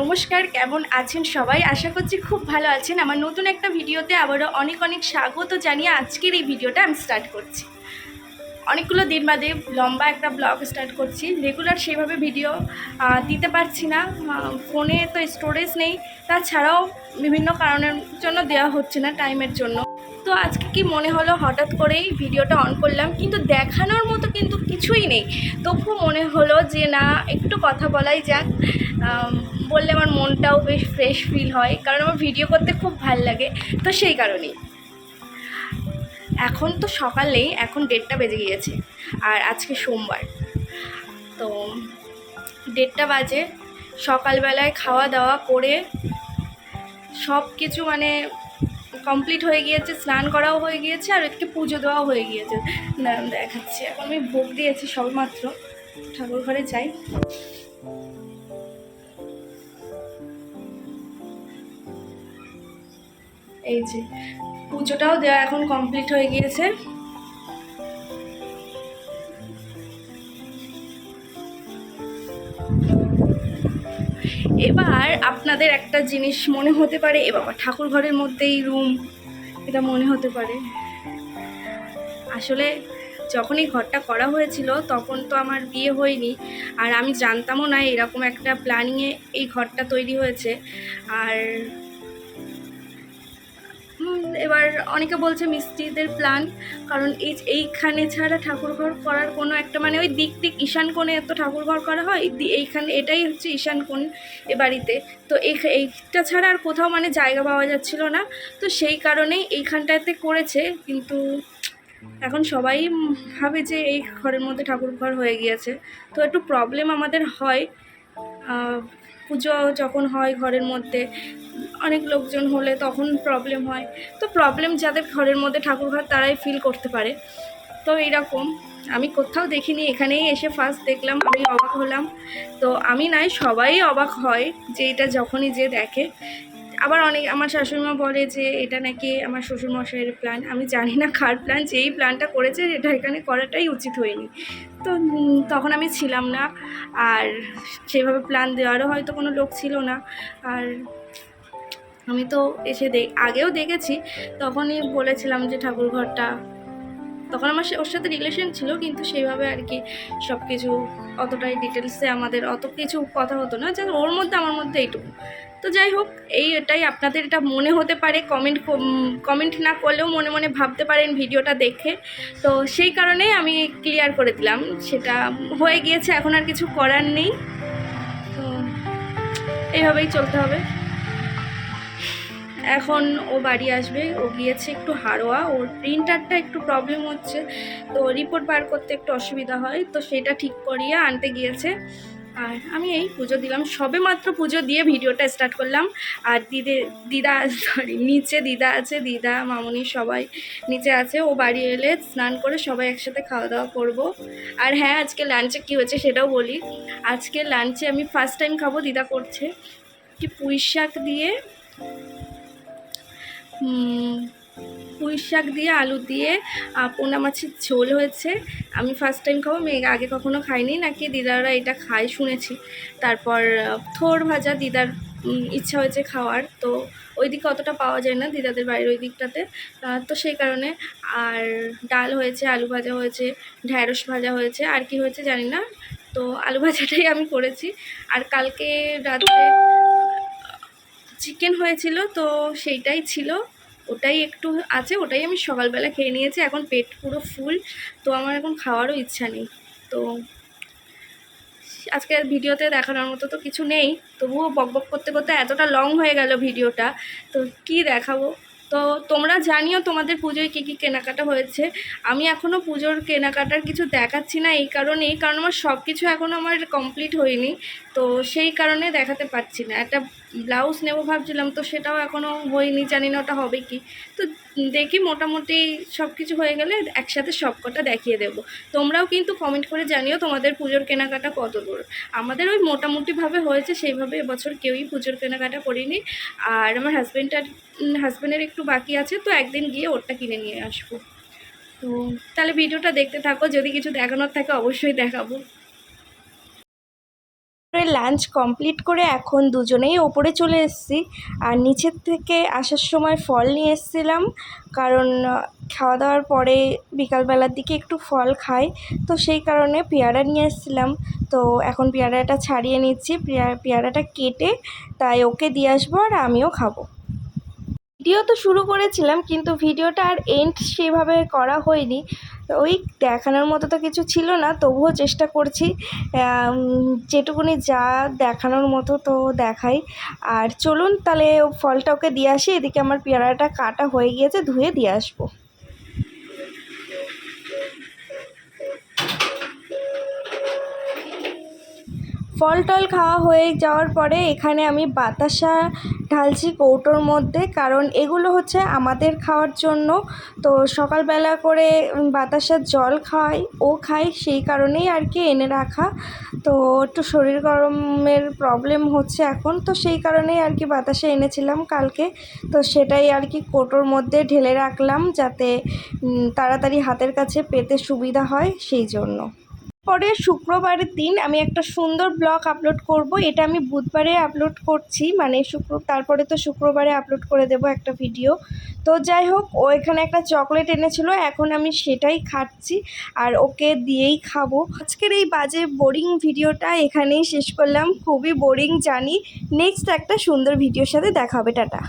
নমস্কার, কেমন আছেন সবাই? আশা করছি খুব ভালো আছেন। আমার নতুন একটা ভিডিওতে আবারও অনেক অনেক স্বাগত জানিয়ে আজকের এই ভিডিওটা আমি স্টার্ট করছি। অনেকগুলো দিন বাদে লম্বা একটা ব্লগ স্টার্ট করছি। রেগুলার সেভাবে ভিডিও দিতে পারছি না। ফোনে তো স্টোরেজ নেই। তাছাড়াও বিভিন্ন কারণের জন্য দেওয়া হচ্ছে না টাইমের জন্য। তো আজকে কি মনে হলো হঠাৎ করেই ভিডিওটা অন করলাম, কিন্তু দেখানোর মতো কিন্তু কিছুই নেই। তবু মনে হলো যে না, একটু কথা বলাই যাক। বললে আমার মনটাও বেশ ফ্রেশ ফিল হয়, কারণ আমার ভিডিও করতে খুব ভালো লাগে, তো সেই কারণেই। এখন তো সকালেই, এখন দেড়টা বেজে গিয়েছে, আর আজকে সোমবার। তো দেড়টা বাজে, সকালবেলায় খাওয়া দাওয়া করে সব কিছু মানে কমপ্লিট হয়ে গিয়েছে, স্নান করাও হয়ে গিয়েছে আর একটু পুজো দেওয়াও হয়ে গিয়েছে। দেখাচ্ছি, এখন আমি ভোগ দিয়েছি সবমাত্র, ঠাকুর ঘরে যাই। এই যে, পুজোটাও দেওয়া এখন কমপ্লিট হয়ে গিয়েছে। এবার আপনাদের একটা জিনিস মনে হতে পারে, এ বাবা, ঠাকুর ঘরের মধ্যেই রুম এটা মনে হতে পারে। আসলে যখন এই ঘরটা করা হয়েছিল, তখন তো আমার বিয়ে হয়নি, আর আমি জানতামও না এরকম একটা প্ল্যানিংয়ে এই ঘরটা তৈরি হয়েছে। আর এবার অনেকে বলছে মিস্ত্রিদের প্ল্যান কারণ এই এইখানে ছাড়া ঠাকুরঘর করার কোনো একটা মানে ওই দিক দিক ঈশান কোণে এত ঠাকুরঘর করা হয় এইখানে এটাই হচ্ছে ঈশান কোণ এ বাড়িতে। তো এই এইটা ছাড়া আর কোথাও মানে জায়গা পাওয়া যাচ্ছিল না। তো সেই কারণেই এইখানটাতে করেছে, কিন্তু এখন সবাই ভাবে যে এই ঘরের মধ্যে ঠাকুর ঘর হয়ে গিয়েছে। তো একটু প্রবলেম আমাদের হয়। পুজো যখন হয় ঘরের মধ্যে, অনেক লোকজন হলে তখন প্রবলেম হয়। তো প্রবলেম যাদের ঘরের মধ্যে ঠাকুর ঘর তারাই ফিল করতে পারে। তো এইরকম, আমি কোথাও দেখিনি, এখানেই এসে ফার্স্ট দেখলাম, আমি অবাক হলাম। তো আমি নাই, সবাই অবাক হয় যে এটা যখনই যে দেখে। আবার অনেক আমার শাশুড়িমা বলে যে, এটা নাকি আমার শ্বশুরমশাইয়ের প্ল্যান আমি জানি না কার প্ল্যান যেই প্ল্যানটা করেছে, এটা এখানে করাটাই উচিত হয়নি। তো তখন আমি ছিলাম না। আর সেভাবে প্ল্যান দেওয়ারও হয়তো কোনো লোক ছিল না। আর আমি তো এসে দে আগেও দেখেছি। তখনই বলেছিলাম যে ঠাকুর ঘরটা তখন আমার ওর সাথে রিলেশন ছিল, কিন্তু সেইভাবে আর কি সব কিছু অতটাই ডিটেলসে আমাদের অত কিছু কথা হতো না যেন ওর মধ্যে, আমার মধ্যে এইটুকু। তো যাই হোক এই এটাই আপনাদের এটা মনে হতে পারে কমেন্ট কমেন্ট না করলেও মনে মনে ভাবতে পারেন ভিডিওটা দেখে। তো সেই কারণেই আমি ক্লিয়ার করে দিলাম, সেটা হয়ে গিয়েছে, এখন আর কিছু করার নেই। তো এইভাবেই চলতে হবে। এখন ও বাড়ি আসবে, ও গিয়েছে একটু হারোয়া ওর প্রিন্টারটা একটু প্রবলেম হচ্ছে, তো রিপোর্ট বার করতে একটু অসুবিধা হয়, তো সেটা ঠিক করিয়ে আনতে গিয়েছে। আর আমি এই পুজো দিলাম, সবে মাত্র পুজো দিয়ে ভিডিওটা স্টার্ট করলাম। আর দিদে, দিদা সরি নিচে দিদা আছে, দিদা, মামনি সবাই নিচে আছে, ও বাড়ি এলে স্নান করে সবাই একসাথে খাওয়া দাওয়া করব। আর হ্যাঁ আজকে লাঞ্চে কী হয়েছে সেটাও বলি। আজকে লাঞ্চে আমি ফার্স্ট টাইম খাব, দিদা করছে। কি পুঁই শাক দিয়ে পুঁই শাক দিয়ে আলু দিয়ে পোনা মাছের ঝোল হয়েছে। আমি ফার্স্ট টাইম খাব, আমি আগে কখনো খাইনি, নাকি দিদারা এটা খায় শুনেছি। তারপর থোর ভাজা দিদার ইচ্ছা হয়েছে খাওয়ার। তো ওই দিকে অতটা পাওয়া যায় না দিদাদের বাড়ির ওই দিকটাতে। তো সেই কারণে আর ডাল হয়েছে, আলু ভাজা হয়েছে, ঢ্যাঁড়স ভাজা হয়েছে, আর কি হয়েছে জানি না। তো আলু ভাজাটাই আমি করেছি। আর কালকে রাত্রে চিকেন হয়েছিল, তো সেইটাই ছিল। ওটাই একটু আছে, ওটাই আমি সকালবেলা খেয়ে নিয়েছি। এখন পেট পুরো ফুল, তো আমার এখন খাওয়ারও ইচ্ছা নেই। তো আজকে ভিডিওতে দেখানোর মতো তো কিছু নেই। তবুও বক বক করতে করতে এতটা লং হয়ে গেল ভিডিওটা, তো কি দেখাবো? তো তোমরা জানিও তোমাদের পুজোয় কী কী কেনাকাটা হয়েছে। আমি এখনও পুজোর কেনাকাটার কিছু দেখাচ্ছি না, এই কারণেই কারণ আমার সব কিছু এখনও আমার কমপ্লিট হয়নি। তো সেই কারণে দেখাতে পারছি না। একটা ব্লাউজ নেব ভাবছিলাম, তো সেটাও এখনও হয়নি, জানি না ওটা হবে কি। তো দেখি মোটামুটি সব কিছু হয়ে গেলে একসাথে সব কটা দেখিয়ে দেবো। তোমরাও কিন্তু কমেন্ট করে জানিও তোমাদের পুজোর কেনাকাটা কত দূর। আমাদের ওই মোটামুটিভাবে হয়েছে, সেইভাবে এবছর কেউই পুজোর কেনাকাটা করিনি। আর আমার হাজব্যান্ডটার হাজব্যান্ডের একটু বাকি আছে, তো একদিন গিয়ে ওরটা কিনে নিয়ে আসব। তো তাহলে ভিডিওটা দেখতে থাকো, যদি কিছু দেখানোর থাকে অবশ্যই দেখাবো। লাঞ্চ কমপ্লিট করে এখন দুজনেই ওপরে চলে এসেছি। আর নিচের থেকে আসার সময় ফল নিয়ে এসেছিলাম, কারণ খাওয়া দাওয়ার পরে বিকালবেলার দিকে একটু ফল খাই, তো সেই কারণে পেয়ারা নিয়ে এসেছিলাম। তো এখন পেয়ারাটা ছাড়িয়ে নিচ্ছি, পেয়া- পেয়ারাটা কেটে তাই ওকে দিয়ে আসব আর আমিও খাব। ভিডিও তো শুরু করেছিলাম, কিন্তু ভিডিওটা আর এন্ড সেভাবে করা হয়নি। ওই দেখানোর মতো তো কিছু ছিল না, তবুও চেষ্টা করছি। যেটুকুনি যা দেখানোর মতো তো দেখাই। আর চলুন, তাহলে ফলটা ওকে দিয়ে আসি, এদিকে আমার পেয়ারাটা কাটা হয়ে গিয়েছে, ধুয়ে দিয়ে আসব। ফল টল খাওয়া হয়ে যাওয়ার পরে এখানে আমি বাতাসা ঢালছি কৌটোর মধ্যে, কারণ এগুলো হচ্ছে আমাদের খাওয়ার জন্য। তো সকালবেলা করে বাতাসার জল খাই, ও খাই, সেই কারণেই আর কি এনে রাখা। তো একটু শরীর গরমের প্রবলেম হচ্ছে এখন, তো সেই কারণেই আর কি বাতাসা এনেছিলাম কালকে। তো সেটাই আর কি কৌটোর মধ্যে ঢেলে রাখলাম যাতে তাড়াতাড়ি হাতের কাছে পেতে সুবিধা হয়, সেই জন্য। পরে শুক্রবারের দিন আমি একটা সুন্দর ব্লগ আপলোড করব। এটা আমি বুধবারে আপলোড করছি মানে শুক্র তারপরে তো শুক্রবারে আপলোড করে দেব একটা ভিডিও তো যাই হোক, ও এখানে একটা চকলেট এনেছিল, এখন আমি সেটাই খাচ্ছি আর ওকে দিয়েই খাব। আজকের এই বাজে বোরিং ভিডিওটা এখানেই শেষ করলাম। খুবই বোরিং জানি নেক্সট একটা সুন্দর ভিডিওর সাথে দেখা হবে, টাটা।